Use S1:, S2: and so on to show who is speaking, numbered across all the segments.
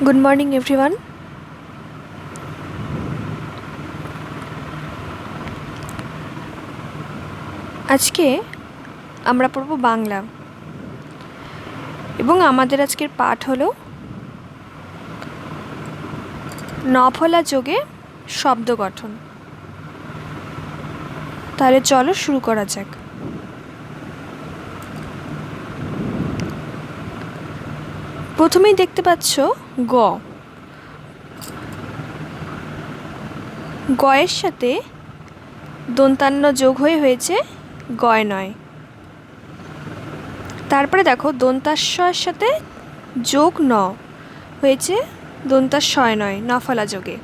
S1: Good morning everyone আজকে আমরা পড়ব বাংলা। এবং আমাদের আজকের পাঠ হলো নফলা যোগে শব্দ গঠন। তাহলে চলো শুরু করা যাক। প্রথমেই দেখতে পাচ্ছ গ। গয়ের সাথে দন্তান্ন যোগ হয়ে হয়েছে গয় নয়। তারপরে দেখো দন্তাস্বয়ের সাথে যোগ ন হয়েছে দন্তাস্বয় নয়, নফলা যোগে।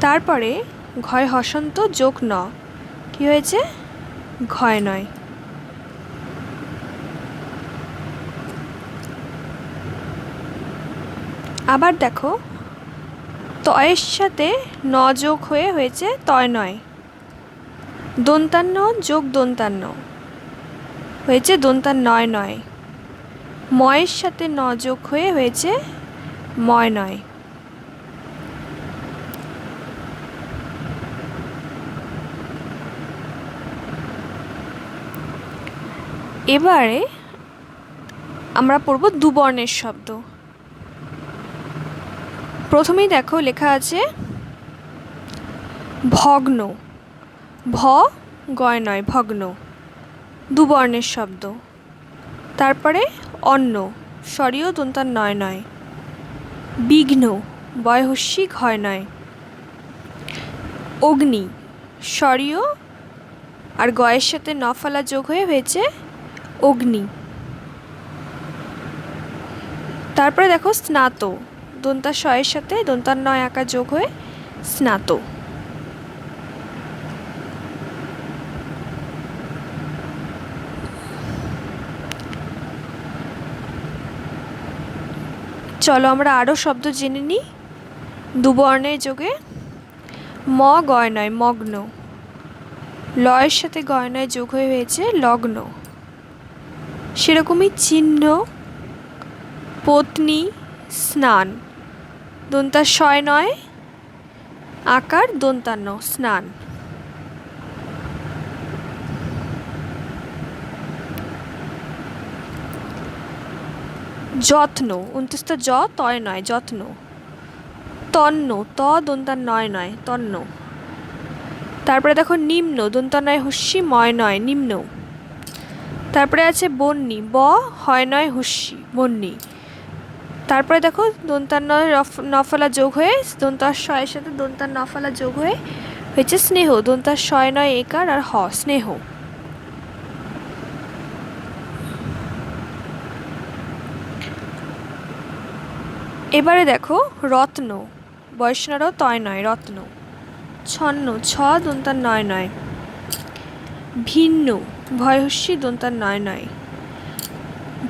S1: তারপরে ঘয় হসন্ত যোগ ন, কি হয়েছে? ঘয় নয়। আবার দেখো, তয়ের সাথে ন যোগ হয়ে হয়েছে তয় নয়। দন্তান্ন যোগ দন্তান্ন হয়েছে দন্তান নয় নয়। ময়ের সাথে ন যোগ হয়ে হয়েছে ময় নয়। এবারে আমরা পড়ব দুবর্ণের শব্দ। প্রথমেই দেখো লেখা আছে, ভগ্ন। ভ, গয় নয়, ভগ্ন। দুবর্ণের শব্দ। তারপরে অন্ন। স্বরীয় দন্তার নয় নয়। বিঘ্ন, বয়হস্যি ঘয় নয়। অগ্নি, স্বরীয় আর গয়ের সাথে নফলা যোগ হয়ে হয়েছে অগ্নি। তারপরে দেখো স্নাত। দন্তা শয়ের সাথে, দন্তার নয় আঁকা যোগ হয়ে স্নাত। চলো আমরা আরও শব্দ জেনে নিই। দুবর্ণের যোগে ম গয় নয় মগ্ন। লয়ের সাথে গয়নায় যোগ হয়ে হয়েছে লগ্ন। সেরকমই চিহ্ন, পত্নী, স্নান। দন্তার শয় নয়, আকার দন্তান্ন স্নান। যত্ন উনত্রিশটা জ তয় নয়, যত্ন। তন্ন, ত দন্তার নয় নয়, তন্ন। তারপরে দেখো নিম্ন দন্তার নয় হুস্যি ময় নয়, নিম্ন। তারপরে আছে বন্যি, ব, হয় নয় হুস্যি বন্যি। তারপরে দেখো দন্তার নফলা যোগ হয়ে, দন্তার শয়ের সাথে দন্তার নফলা যোগ হয়ে হয়েছে স্নেহ। দন্তার শয় নয় একার আর হ, স্নেহ। এবারে দেখো রত্ন। বৈষ্ণব তয় নয়, রত্ন। ছন্ন, ছ, দন্তার নয় নয়। ভিন্ন, ভয়হস্যি, দন্তার নয় নয়।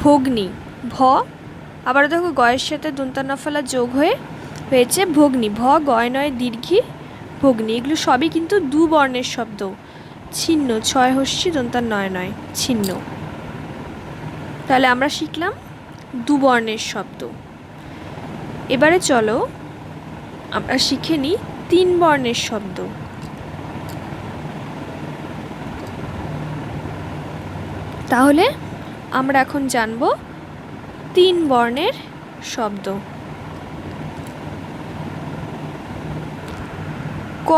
S1: ভগ্নি, ভ আবার দেখো গয়ের সাথে দন্তার নফলা যোগ হয়ে হয়েছে ভগ্নি, ভ, গয়, নয়, দীর্ঘি, ভগ্নি। এগুলো সবই কিন্তু দু বর্ণের শব্দ। ছিন্ন, ছয় হস্যি দন্তার নয় নয়, ছিন্ন। তাহলে আমরা শিখলাম দু বর্ণের শব্দ। এবারে চলো আমরা শিখে নিই তিন বর্ণের শব্দ। তাহলে আমরা এখন জানব তিন বর্ণের শব্দ। ক,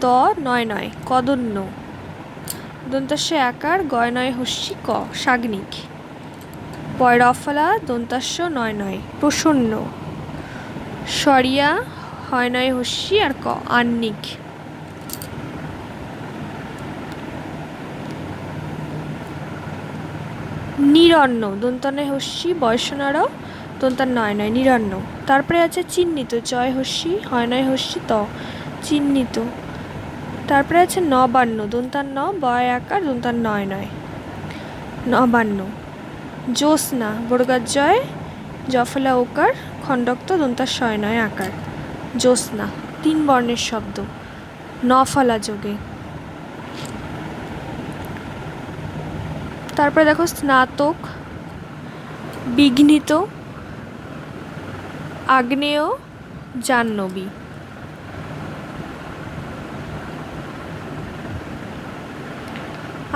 S1: দ, নয় নয়, কদন্য। দন্তাস্য আকার গয়, নয়, হস্যি, ক, সাগ্নিক। পয়রফলা দন্তাস্য নয় নয়, প্রসন্ন। সরিয়া, হয়, নয়, হস্যি, আর ক আন্নিক নিরন্ন দন্তনয় হস্যি, বয়সনারও দন্তার নয় নয়, নিরন্ন। তারপরে আছে চিহ্নিত, জয় হস্যি, হয় নয় হস্যি, ত। চিহ্নিত। তারপরে আছে নবান্ন দন্তার ন, বয় আকার দন্তার নয় নয়। নবান্ন। জ্যোৎস্না বড়গার জয়, জফলা ওকার, খণ্ডক্ত, দন্তার শয় নয় আকার। জ্যোৎস্না, তিন বর্ণের শব্দ। নফলা যোগে। তারপরে দেখো স্নাতক, বিঘ্নিত, আগ্নেয়, জাহ্নবী।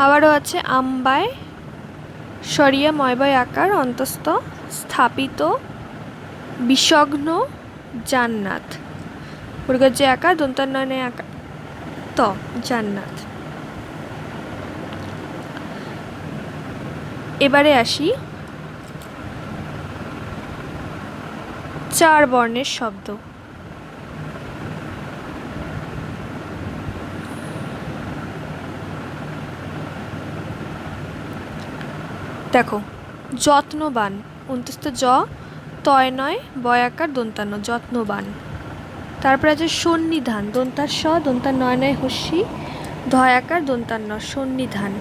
S1: আবারও আছে আম্বায়, সরিয়া, ময়বায় আকার, অন্তস্থ, স্থাপিত, বিষগ্ন, জান্নাত। মৃগজ্জে আকার দন্তান্নয়নে আকার, ত, জান্নাত। এবারে আসি। চার বর্ণের শব্দ। দেখো, যত্নবান, অন্তস্থ জ তয় নয়, বয়াকার দন্তান্ন, যত্নবান। তারপরে আছে সন্নিধান, দন্তার স, দন্তার নয় নয় হস্যি, ধয়াকার দন্তান্ন, সন্নিধান।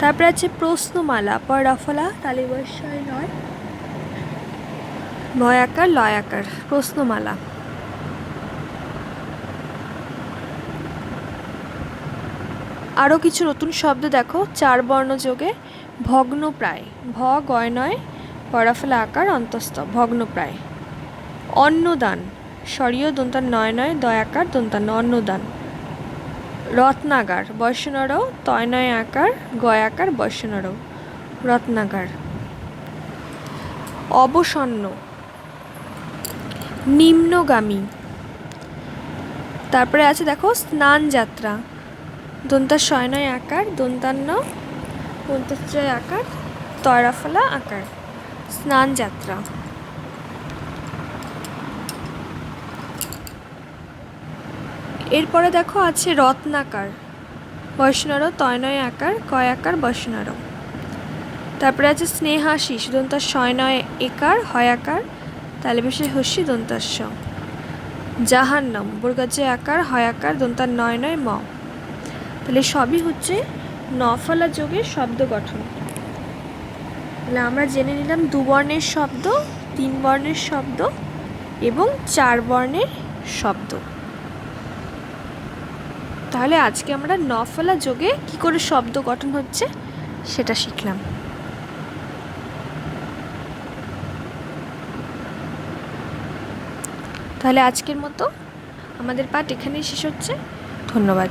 S1: তারপরে আছে প্রশ্নমালা পর রফলা তালিবস্যয় নয়, ভয়াকার, লয়াকার, প্রশ্নমালা। আরও কিছু নতুন শব্দ দেখো, চার বর্ণ যোগে, ভগ্নপ্রায়, ভ গয় নয় পরাফলা আকার, অন্তস্থ, ভগ্নপ্রায়। অন্নদান, স্বরীয় দন্তার নয় নয় দয়াকার দন্তান্ন অন্নদান। রত্নাগার বৈষ্ণর তয় নয় আকার গয়াকার বৈষ্ণর রত্নাগার। অবসন্ন। নিম্নগামী। তারপরে আছে দেখো স্নান যাত্রা দন্তার শয় নয় আকার, দন্তান্ন, দন্তাশ্রয় আকার তয়রাফলা আকার। স্নান যাত্রা এরপরে দেখো আছে রত্নাকার বৈষ্ণর তয়নয় আকার, কয় আকার বৈষ্ণর তারপরে আছে স্নেহাশিস দন্তার শয় নয় একার, হয় আকার তালে বেশি হস্যি দন্তাস্য জাহান্নম, বর্গাজ্যে আকার, হয় আকার দন্তার নয় নয় ম। তাহলে সবই হচ্ছে নফলা যোগের শব্দ গঠন। তাহলে আমরা জেনে নিলাম দু বর্ণের শব্দ, তিন বর্ণের শব্দ এবং চার বর্ণের শব্দ। তাহলে আজকে আমরা নফলা যোগে কি করে শব্দ গঠন হচ্ছে? সেটা শিখলাম। তাহলে আজকের মতো আমাদের পাঠ এখানেই শেষ হচ্ছে। ধন্যবাদ।